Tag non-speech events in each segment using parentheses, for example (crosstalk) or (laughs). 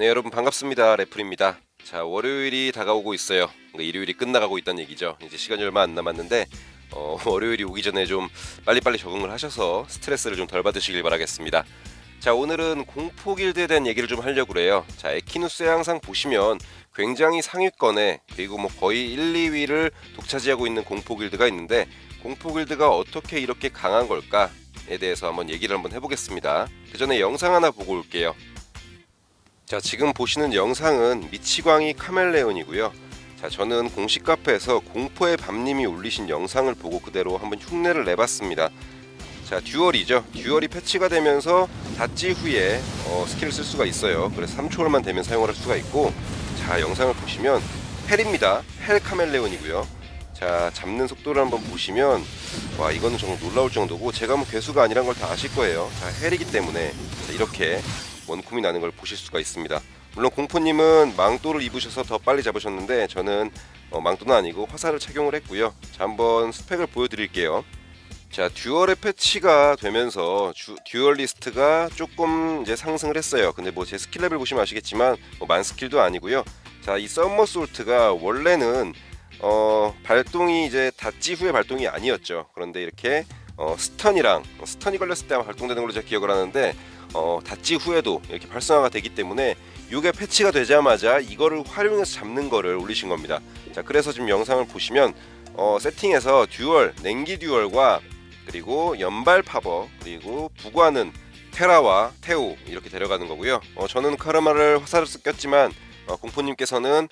네 여러분 반갑습니다. 레플입니다. 자 월요일이 다가오고 있어요. 그러니까 일요일이 끝나가고 있다는 얘기죠. 이제 시간이 얼마 안 남았는데 어, (laughs) 월요일이 오기 전에 좀 빨리빨리 적응을 하셔서 스트레스를 좀 덜 받으시길 바라겠습니다. 자 오늘은 공포 길드에 대한 얘기를 좀 하려고 그래요. 자 에키누스에 항상 보시면 굉장히 상위권에 그리고 뭐 거의 1, 2위를 독차지하고 있는 공포 길드가 있는데 공포 길드가 어떻게 이렇게 강한 걸까에 대해서 한번 얘기를 한번 해보겠습니다. 그 전에 영상 하나 보고 올게요 자 지금 보시는 영상은 미치광이 카멜레온이고요. 자 저는 공식 카페에서 공포의 밤님이 올리신 영상을 보고 그대로 한번 흉내를 내봤습니다. 자 듀얼이죠. 듀얼이 패치가 되면서 닷지 후에 어, 스킬을 쓸 수가 있어요. 그래서 3초월만 되면 사용을 할 수가 있고 자 영상을 보시면 헬입니다. 헬 카멜레온이고요. 자 잡는 속도를 한번 보시면 와 이거는 정말 놀라울 정도고 제가 뭐 괴수가 아니란 걸 다 아실 거예요. 자 헬이기 때문에 자, 이렇게 원콤이 나는 걸 보실 수가 있습니다. 물론 공포님은 망토를 입으셔서 더 빨리 잡으셨는데 저는 어, 망토는 아니고 화살을 착용을 했고요. 자 한번 스펙을 보여드릴게요. 자 듀얼의 패치가 되면서 주, 듀얼 리스트가 조금 이제 상승을 했어요. 근데 뭐 제 스킬 레벨 보시면 아시겠지만 뭐 만 스킬도 아니고요. 자이 썸머 솔트가 원래는 어 발동이 이제 닷지 후에 발동이 아니었죠. 그런데 이렇게 어 스턴이랑 스턴이 걸렸을 때 아마 발동되는 걸로 제가 기억을 하는데 어 닷지 후에도 이렇게 활성화가 되기 때문에 이게 패치가 되자마자 이거를 활용해서 잡는 거를 올리신 겁니다 자 그래서 지금 영상을 보시면 어 세팅에서 듀얼 냉기 듀얼과 그리고 연발 파버 그리고 부과는 테라와 테오 이렇게 데려가는 거고요. 어, 저는 카르마를 화살을 꼈지만 어, 공포님께서는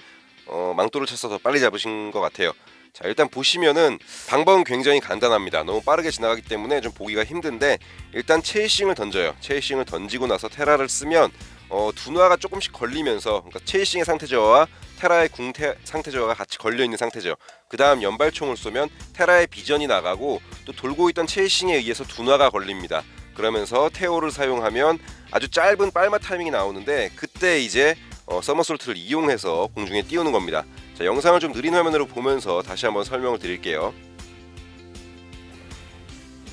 어, 망토를 더 빨리 잡으신 것 같아요. 자 일단 보시면은 방법은 굉장히 간단합니다. 너무 빠르게 지나가기 때문에 좀 보기가 힘든데 일단 체이싱을 던져요. 체이싱을 던지고 나서 테라를 쓰면 어, 둔화가 조금씩 걸리면서 그러니까 체이싱의 상태 저하와 테라의 궁 태 상태 저하가 같이 걸려 있는 상태죠. 그 다음 연발총을 쏘면 테라의 비전이 나가고 또 돌고 있던 체이싱에 의해서 둔화가 걸립니다. 그러면서 테오를 사용하면 아주 짧은 빨마 타이밍이 나오는데 그때 이제 어, 서머솔트를 이용해서 공중에 띄우는 겁니다. 자 영상을 좀 느린 화면으로 보면서 다시 한번 설명을 드릴게요.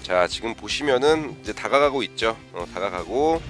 자 지금 보시면은 이제 다가가고 있죠. 어, 다가가고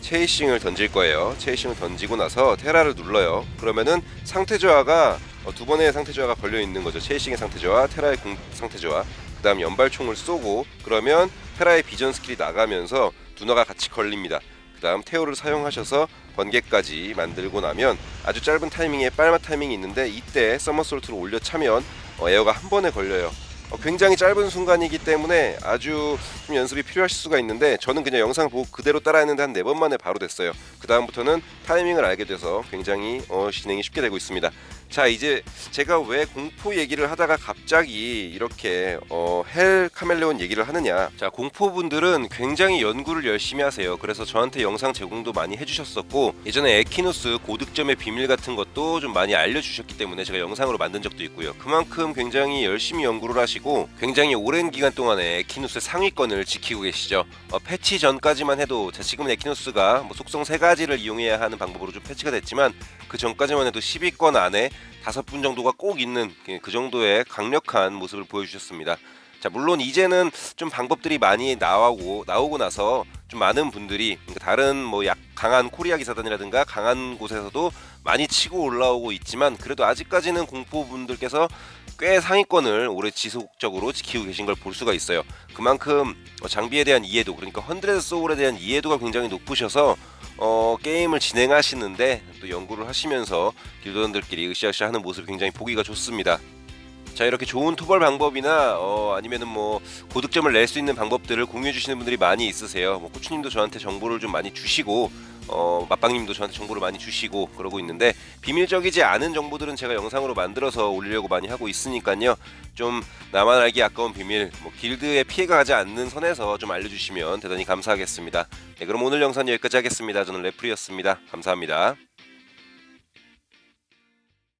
체이싱을 던질 거예요. 체이싱을 던지고 나서 테라를 눌러요. 그러면은 상태 저하가 어, 두 번의 상태 저하가 걸려 있는 거죠. 체이싱의 상태 저하, 테라의 공 상태 저하. 그다음 연발총을 쏘고 그러면 테라의 비전 스킬이 나가면서 두너가 같이 걸립니다. 그다음 테오를 사용하셔서 번개까지 만들고 나면 아주 짧은 타이밍에 빨마 타이밍이 있는데 이때 서머솔트를 올려 차면 어, 에어가 한 번에 걸려요. 어, 굉장히 짧은 순간이기 때문에 아주 좀 연습이 필요하실 수가 있는데 저는 그냥 영상 보고 그대로 따라했는데 한 네 번 만에 바로 됐어요. 그 다음부터는 타이밍을 알게 돼서 굉장히 어, 진행이 쉽게 되고 있습니다. 자 이제 제가 왜 공포 얘기를 하다가 갑자기 이렇게 어, 헬 카멜레온 얘기를 하느냐. 자 공포분들은 굉장히 연구를 열심히 하세요. 그래서 저한테 영상 제공도 많이 해주셨었고 예전에 에키노스 고득점의 비밀 같은 것도 좀 많이 알려주셨기 때문에 제가 영상으로 만든 적도 있고요. 그만큼 굉장히 열심히 연구를 하시고 굉장히 오랜 기간 동안에 에키노스의 상위권을 지키고 계시죠. 어, 패치 전까지만 해도 자, 지금은 에키노스가 뭐 속성 세 가지를 이용해야 하는 방법으로 좀 패치가 됐지만 그 전까지만 해도 10위권 안에 다섯 분 정도가 꼭 있는 그 정도의 강력한 모습을 보여주셨습니다. 자 물론 이제는 좀 방법들이 많이 나오고 나오고 나서 좀 많은 분들이 그러니까 다른 뭐 약 강한 코리아 기사단이라든가 강한 곳에서도 많이 치고 올라오고 있지만 그래도 아직까지는 공포 분들께서 꽤 상위권을 오래 지속적으로 지키고 계신 걸 볼 수가 있어요. 그만큼 어, 장비에 대한 이해도 그러니까 헌드레드 소울에 대한 이해도가 굉장히 높으셔서 어, 게임을 진행하시는데 또 연구를 하시면서 길드원들끼리 으쌰으쌰 하는 모습이 굉장히 보기가 좋습니다. 자 이렇게 좋은 토벌 방법이나 어, 아니면은 뭐 고득점을 낼 수 있는 방법들을 공유해 주시는 분들이 많이 있으세요. 뭐 꾸추님도 저한테 정보를 좀 많이 주시고 어, 맛방님도 저한테 정보를 많이 주시고 그러고 있는데 비밀적이지 않은 정보들은 제가 영상으로 만들어서 올리려고 많이 하고 있으니까요. 좀 나만 알기 아까운 비밀, 뭐 길드에 피해가 가지 않는 선에서 좀 알려주시면 대단히 감사하겠습니다. 네, 그럼 오늘 영상 여기까지 하겠습니다. 저는 레프리였습니다. 감사합니다.